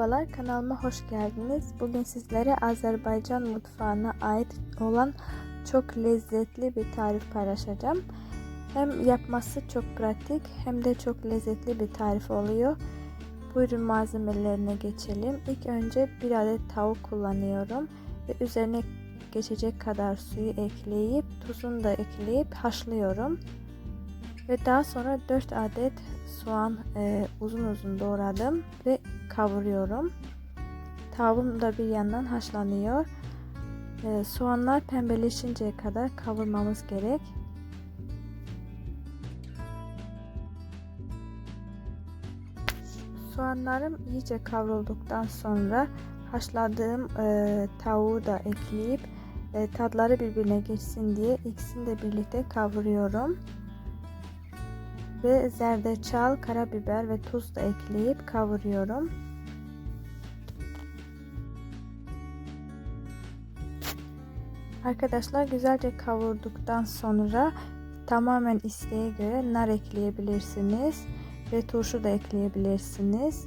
Merhabalar kanalıma hoş geldiniz. Bugün sizlere Azerbaycan mutfağına ait olan çok lezzetli bir tarif paylaşacağım. Hem yapması çok pratik hem de çok lezzetli bir tarif oluyor. Buyurun malzemelerine geçelim. İlk önce bir adet tavuk kullanıyorum ve üzerine geçecek kadar suyu ekleyip tuzunu da ekleyip haşlıyorum. Ve daha sonra 4 adet soğan e, uzun uzun doğradım ve kavuruyorum. Tavuğum da bir yandan haşlanıyor. E, soğanlar pembeleşinceye kadar kavurmamız gerek. Soğanlarım iyice kavrulduktan sonra haşladığım e, tavuğu da ekleyip e, tatları birbirine geçsin diye ikisini de birlikte kavuruyorum ve zerdeçal, karabiber ve tuz da ekleyip kavuruyorum. Arkadaşlar güzelce kavurduktan sonra tamamen isteğe göre nar ekleyebilirsiniz ve turşu da ekleyebilirsiniz.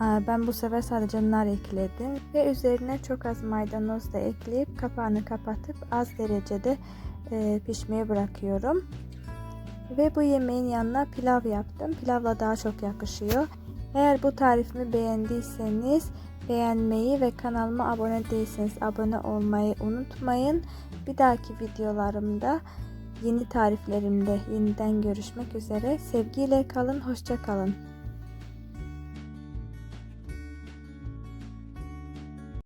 Ben bu sefer sadece nar ekledim ve üzerine çok az maydanoz da ekleyip kapağını kapatıp az derecede pişmeye bırakıyorum. Ve bu yemeğin yanına pilav yaptım. Pilavla daha çok yakışıyor. Eğer bu tarifimi beğendiyseniz beğenmeyi ve kanalıma abone değilseniz abone olmayı unutmayın. Bir dahaki videolarımda yeni tariflerimde yeniden görüşmek üzere. Sevgiyle kalın, hoşça kalın.